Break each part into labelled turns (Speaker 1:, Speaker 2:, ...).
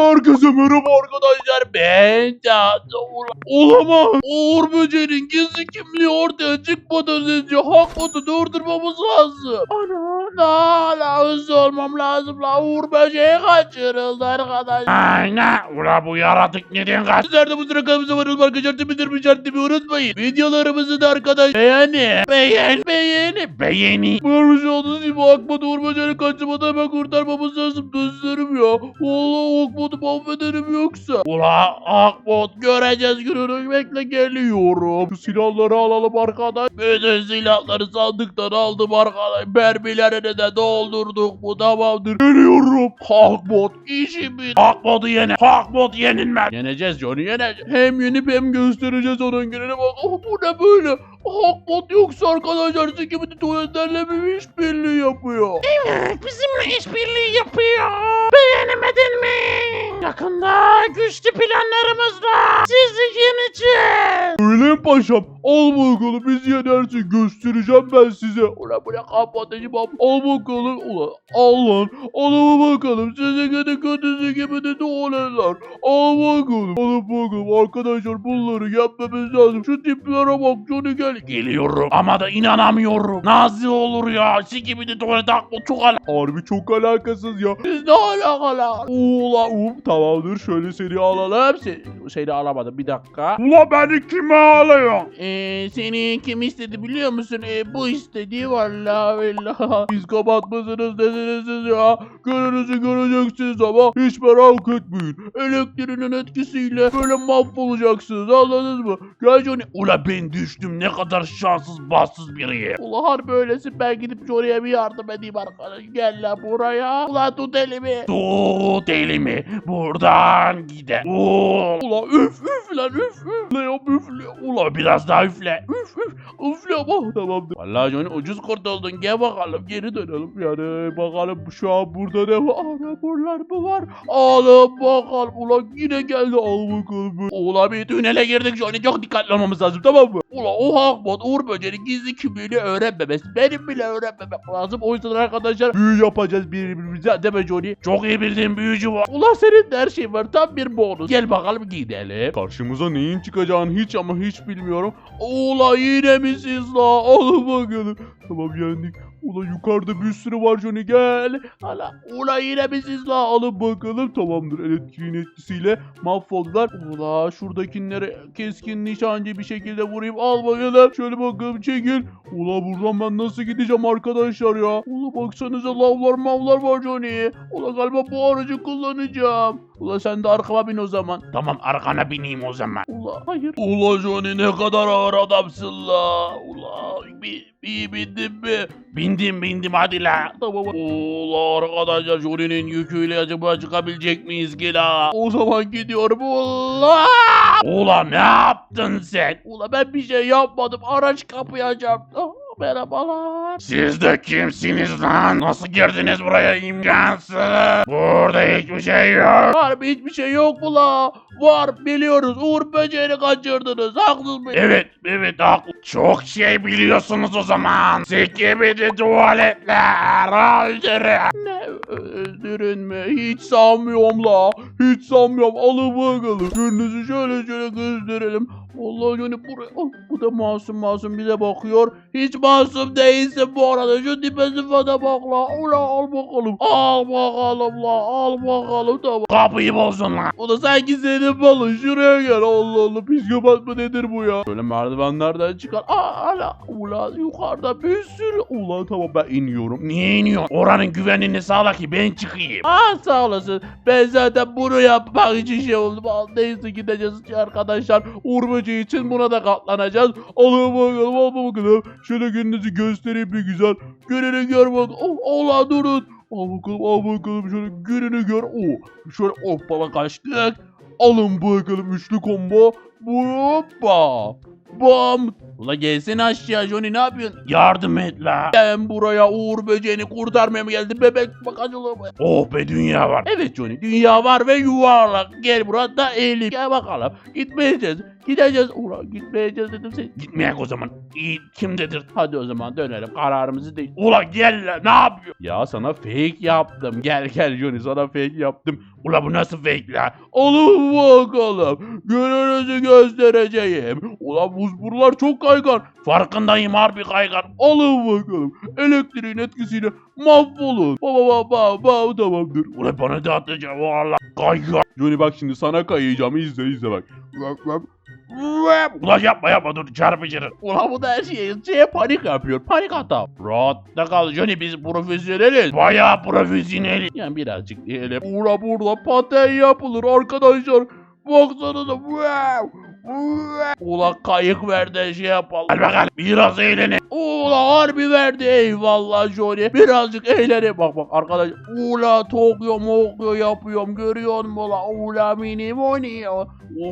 Speaker 1: Herkese merhaba arkadaşlar. Ben Cadı Olamaz. Uğur Böceği'nin gizli kimliği ortaya çıkmadan önce Hakbot'u durdurmamız lazım. Ana hala hızlı olmam lazım la. Uğur Böceği kaçırıldı arkadaşlar.
Speaker 2: Aynen. Ula bu yaratık neden kaç?
Speaker 1: Sizler de bu sıra kanalımıza abone olmayı, arkadaşlar bildirimi işaretlemeyi unutmayın. Videolarımızı da arkadaş beğeni, beğen, beğeni,
Speaker 2: Beğeni.
Speaker 1: Görmüş olduğunuz gibi Akbot Uğur Böceği'ni kaçırmadan hemen kurtarmamız lazım. Gözlerim ya. Valla Akbot'u mahvederim yoksa. Ula Akbot göreceğiz gününü bekle geliyorum. Silahları alalım arkadaş. Bütün silahları sandıktan aldım arkadaş. Mermilerini de doldurduk bu tamamdır. Geliyorum. Akbot işimi.
Speaker 2: Hakbodu yene. Hakbot yenilmez.
Speaker 1: Yeneceğiz Johnny yeneceğiz. Hem yenip hem göstereceğiz onun gününü bak. Oh bu ne böyle? Hakbot yoksa arkadaşlar sikimini tuvaletlerle bir işbirliği yapıyor.
Speaker 2: Bizimle işbirliği yapıyor. Beğenemedin mi? Yakında güçlü planlarımızla sizi yeneceğiz.
Speaker 1: Öyle paşam? Al bakalım biz yenersin göstereceğim ben size. Ulan bu ne kapatacağım abi. Al bakalım. Ulan al lan. Al bakalım. Size gene kötüsü gibi de tuvaletler. Al bakalım. Alın bakalım arkadaşlar bunları yapmamız lazım. Şu tiplere bak Johnny gel.
Speaker 2: Geliyorum ama da inanamıyorum. Nasıl olur ya? Sikibidi tuvalet Hakbot çok ala.
Speaker 1: Harbi çok alakasız ya. Biz ne alakalı? Ulan um tamamdır şöyle seni alalım. Seni, seni alamadım bir dakika.
Speaker 2: Ula beni kime alıyor?
Speaker 1: Ee, seni kim istedi biliyor musun? Ee, bu istedi vallahi billahi. Siz kapatmasınız dediniz ya. Gününüzü göreceksiniz ama hiç merak etmeyin. Elektriğinin etkisiyle böyle mahvolacaksınız anladınız mı? Gel Johnny.
Speaker 2: Ula ben düştüm ne kadar şanssız bahtsız biriyim.
Speaker 1: Ula harbi öylesin ben gidip Johnny'ye bir yardım edeyim arkadaş. Gel lan buraya. Ula tut elimi.
Speaker 2: Tut elimi buradan gide. Ula,
Speaker 1: Ula üf üf lan üf üf. Lan yap üfle. Ula
Speaker 2: biraz daha üfle.
Speaker 1: üf üf. Üfle ama tamamdır. Vallahi Johnny ucuz kurtuldun. Gel bakalım geri dönelim. Yani bakalım şu an burada ne var? Ana buralar mı var? Alın bakalım. Ula yine geldi. Al bakalım. Ula bir tünele girdik Johnny. Çok dikkatli olmamız lazım tamam mı? Ula o Hakbot Uğur Böceği'nin gizli kimliğini öğrenmemesi. Benim bile öğrenmemek lazım. O yüzden arkadaşlar büyü yapacağız birbirimize. Mi Johnny?
Speaker 2: Çok iyi bildiğin büyücü var.
Speaker 1: Ula senin de her şey var. Tam bir bonus. Gel bakalım gidelim. Karşımıza neyin çıkacağını hiç ama hiç bilmiyorum. Ula yine mi siz la? Alın bakalım. Tamam yendik. Ula yukarıda bir sürü var Johnny gel. Hala ula yine mi siz la? Alın bakalım. Tamamdır elektriğin etkisiyle mahvoldular. Ula şuradakileri keskin nişancı bir şekilde vurayım. Al bakalım. Şöyle bakalım çekil. Ula buradan ben nasıl gideceğim arkadaşlar ya? Ula baksanıza lavlar mavlar var Johnny. Ula galiba bu aracı kullanacağım. Ula sen de arkama bin o zaman.
Speaker 2: Tamam arkana bineyim o zaman.
Speaker 1: Ula hayır. Ula Johnny ne kadar ağır adamsın la. Ula bir, bir bindin mi?
Speaker 2: Bindim bindim hadi la.
Speaker 1: Tamam. Ula arkadaşlar Johnny'nin yüküyle acaba çıkabilecek miyiz ki la? O zaman gidiyorum. Ula.
Speaker 2: Ula ne yaptın sen?
Speaker 1: Ula ben bir şey yapmadım. Araç kapayacağım. Ah, merhabalar.
Speaker 2: Siz de kimsiniz lan? Nasıl girdiniz buraya imkansız? Burada hiçbir şey yok.
Speaker 1: Harbi hiçbir şey yok mu la? Var biliyoruz. Uğur böceğini kaçırdınız. Haksız mıyım?
Speaker 2: Evet, evet haklı. Çok şey biliyorsunuz o zaman. Sikibidi tuvaletler öldürün.
Speaker 1: Ne öldürün mü? Hiç sanmıyorum la. Hiç sanmıyorum. Alın bakalım. Gününüzü şöyle şöyle gösterelim. Vallahi yani buraya oh, bu da masum masum bize bakıyor. Hiç masum değilsin bu arada. Şu tipe sıfata bak la. Ula al bakalım. Al bakalım la. Al bakalım tamam.
Speaker 2: Kapıyı bozdun lan.
Speaker 1: O da sanki senin balın. Şuraya gel. Allah Allah. Psikopat mı nedir bu ya? Şöyle merdivenlerden çıkar. Aa hala. Ula yukarıda bir sürü. Ula tamam ben iniyorum.
Speaker 2: Niye iniyorsun? Oranın güvenliğini sağla ki ben çıkayım.
Speaker 1: Aa sağ olasın. Ben zaten bunu yapmak için şey oldum. Neyse gideceğiz arkadaşlar. Böceği için buna da katlanacağız. Alın bakalım al bakalım. Şöyle gününüzü göstereyim bir güzel. Gününü gör bak. Oh, Allah durun. Al bakalım al bakalım şöyle gününü gör. Oh, şöyle hoppala kaçtık. Alın bakalım üçlü combo. Hoppa. Bam. Ula gelsene aşağı Johnny ne yapıyorsun?
Speaker 2: Yardım et la.
Speaker 1: Ben buraya Uğur böceğini kurtarmaya mı geldim bebek bakacılığı mı?
Speaker 2: Oh be dünya var.
Speaker 1: Evet Johnny dünya var ve yuvarlak. Gel burada eğilim. Gel bakalım. Gitmeyeceğiz. Gideceğiz. Ula gitmeyeceğiz dedim sen.
Speaker 2: Gitmeyek o zaman. İyi kim dedir?
Speaker 1: Hadi o zaman dönelim. Kararımızı değil.
Speaker 2: Ula gel la ne yapıyor?
Speaker 1: Ya sana fake yaptım. Gel gel Johnny sana fake yaptım.
Speaker 2: Ula bu nasıl fake la?
Speaker 1: Alın bakalım. Gününüzü göstereceğim. Ulan buzburlar çok kaygan.
Speaker 2: Farkındayım harbi kaygan.
Speaker 1: Alın bakalım. Elektriğin etkisiyle mahvolun. Baba baba baba tamamdır.
Speaker 2: Ula bana da atacak valla. Kaygan.
Speaker 1: Johnny bak şimdi sana kayacağım. İzle izle bak. Vap, vap. Vap.
Speaker 2: Ula yapma yapma dur çarpıcırır.
Speaker 1: Ulan bu da her şeye, şeye panik yapıyor. Panik hata. Rahatta kal Johnny biz profesyoneliz.
Speaker 2: Bayağı profesyonel.
Speaker 1: Yani birazcık diyelim. Burada burada paten yapılır arkadaşlar. Wow. Wow. Ulan kayık verdi şey yapalım.
Speaker 2: Hadi bakalım biraz eğlenin.
Speaker 1: Ula harbi verdi eyvallah Johnny. Birazcık eğlenelim. Bak bak arkadaş. Ula Tokyo mokyo yapıyorum görüyor musun la? Ula mini moni. O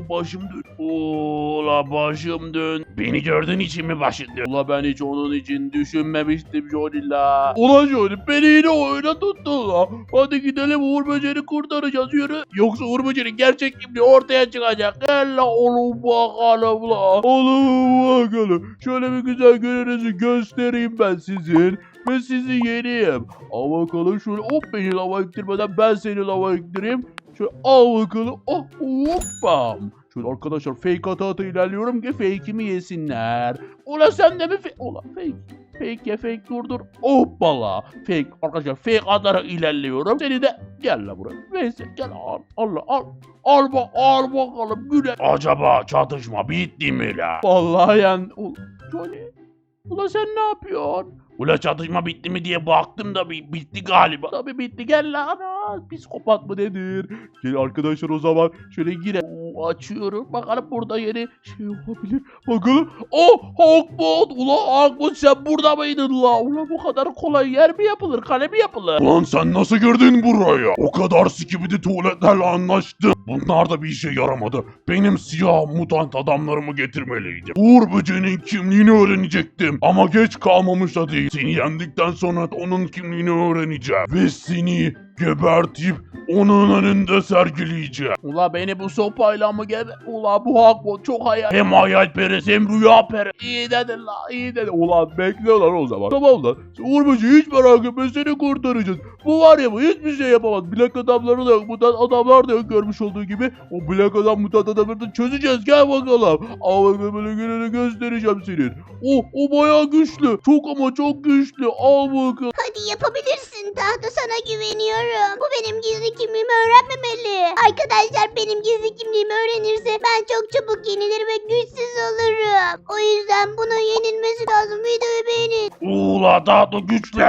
Speaker 1: başım dön. Ula başım dön.
Speaker 2: Beni gördüğün için mi başın dön?
Speaker 1: Ula ben hiç onun için düşünmemiştim Johnny la. Ula Johnny beni yine oyuna tuttu la. Hadi gidelim Uğur Böceğini kurtaracağız yürü. Yoksa Uğur Böceğinin gerçek kimliği ortaya çıkacak. Gel la oğlum bakalım la. Oğlum bakalım. Şöyle bir güzel gününüzü göstereyim ben sizin. Ve sizi yeneyim. Al bakalım şöyle hop beni lava iktirmeden ben seni lava iktireyim. Şöyle al bakalım. Oh hoppa. Şöyle arkadaşlar fake ata ata ilerliyorum ki fake'imi yesinler. Ulan sen de mi fake? Ulan fake. Fake ya fake dur dur. Hoppala. Fake. Arkadaşlar fake atarak ilerliyorum. Seni de gel la buraya. Neyse gel al. Al la, al. Al bak al bakalım güle.
Speaker 2: Acaba çatışma bitti mi la?
Speaker 1: Vallahi yani. Johnny. Ulan sen ne yapıyorsun?
Speaker 2: Ula çatışma bitti mi diye baktım da bi- bitti galiba.
Speaker 1: Tabii bitti gel la ana. Psikopat mı nedir? Gel arkadaşlar o zaman şöyle gire. Açıyorum. Bakalım burada yeni şey olabilir. Bakalım. Oh Hawkbot. Ulan Hawkbot sen burada mıydın la? Ulan bu kadar kolay yer mi yapılır? Kale mi yapılır?
Speaker 2: Ulan sen nasıl girdin buraya? O kadar sikibidi tuvaletlerle anlaştı. Bunlar da bir işe yaramadı. Benim siyah mutant adamlarımı getirmeliydim. Uğur böceğinin kimliğini öğrenecektim. Ama geç kalmamış da değil. Seni yendikten sonra onun kimliğini öğreneceğim. Ve seni gebertip onun önünde sergileyeceğim.
Speaker 1: Ula beni bu sopayla mı gebe? Ula bu Hawkbot çok hayal.
Speaker 2: Hem hayalperest hem rüyaperest.
Speaker 1: İyi dedin la iyi dedin. Ulan bekle lan o zaman. Tamam lan. Uğur Böceği hiç merak etme seni kurtaracağız. Bu var ya bu hiçbir şey yapamaz. Bilek adamları da yok. Mutant adamlar da yok görmüş olduğu gibi. O bilek adam mutant adamları da çözeceğiz. Gel bakalım. Al bakalım böyle gününü göstereceğim senin. O, o bayağı güçlü. Çok ama çok güçlü. Al bakalım.
Speaker 3: Hadi yapabilirsin. Tahta sana güveniyorum. Bu benim gizli kimliğimi öğrenmemeli. Arkadaşlar benim gizli kimliğimi öğrenirse ben çok çabuk yenilir ve güçsüz olurum. O yüzden buna yenilmesi lazım. Videoyu beğenin.
Speaker 2: Ula daha da güçlü.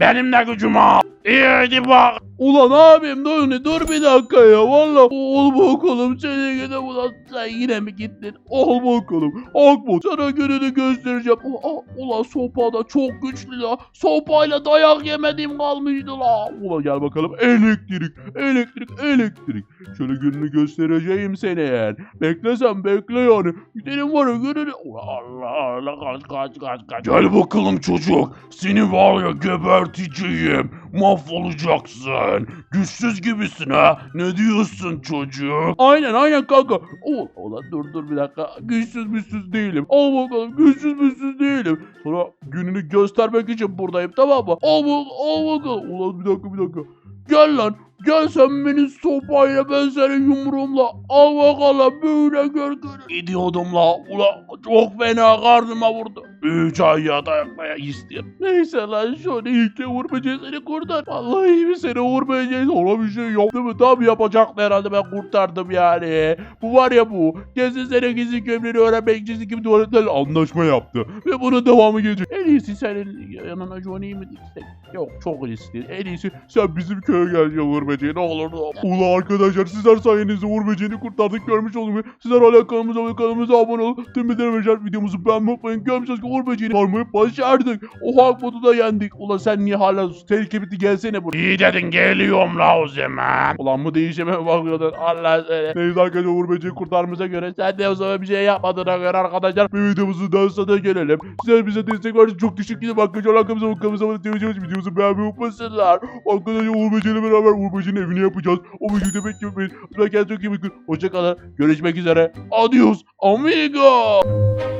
Speaker 2: Benim de gücüm al. İyi hadi bak.
Speaker 1: Ulan abim dur ne dur bir dakika ya valla. Ol bakalım seni gene ulan sen yine mi gittin? Ol bakalım. Akbot sana gününü göstereceğim. Ula, ulan sopa da çok güçlü la. Sopayla dayak yemediğim kalmıştı la. Ulan gel bakalım elektrik elektrik elektrik. Şöyle gününü göstereceğim seni eğer. Bekle sen bekle yani. Gidelim var ya. Ulan Allah Allah kaç kaç kaç kaç.
Speaker 2: Gel bakalım çocuk. Seni var ya geberteceğim. Mahvolacaksın. Güçsüz gibisin ha. Ne diyorsun çocuk?
Speaker 1: Aynen aynen kanka. Ulan, ulan dur dur bir dakika. Güçsüz müsüz değilim. Al bakalım güçsüz müsüz değilim. Sonra gününü göstermek için buradayım tamam mı? Al, bak, al bakalım. Ulan bir dakika bir dakika. Gel lan. Gel sen beni sopayla ben seni yumruğumla. Al bakalım böyle gör gör. Gidiyordum la. Ulan çok fena karnıma vurdu. Üç ay yatmaya istiyorum. Neyse lan şöyle ilk de Uğur Böceği seni kurtar. Vallahi iyi bir sene ona bir şey yok değil mi? Tam yapacaktı herhalde ben kurtardım yani. Bu var ya bu. Kesin sene gizli gömleğini öğrenmek için gibi tuvaletlerle anlaşma yaptı. Ve bunun devamı gelecek. En iyisi senin yanına Johnny'yi mi diksek? Yok çok riskli. En iyisi sen bizim köye gel ya Uğur Böceği ne olur. Ula arkadaşlar sizler sayenizde Uğur Böceği'ni kurtardık görmüş olduk. Sizler hala kanalımıza ve kanalımıza abone olun. Tüm bildirim videomuzu beğenmeyi unutmayın. Görmüşsünüz ki Uğur Böceği'ni sarmayı başardık. O Hakmut'u da yendik. Ulan sen niye hala tehlike bitti gelsene buraya.
Speaker 2: İyi dedin geliyorum la o zaman.
Speaker 1: Ulan bu değişime bakıyordun. Allah seni. Neyse arkadaşlar Uğur Böceği kurtarmamıza göre sen de o zaman bir şey yapmadığına göre arkadaşlar bir videomuzun daha sonuna gelelim. Size bize destek verdiğiniz için çok teşekkür ederim. Arkadaşlar arkamıza bakamıza abone değilseniz videomuzu beğenmeyi unutmasınlar. Arkadaşlar Uğur Böceği'yle beraber Uğur Böceği'nin evini yapacağız. O videoyu da beklemeyin. Lütfen kendinize çok iyi bakın. Hoşçakalın. Görüşmek üzere. Adios amigo.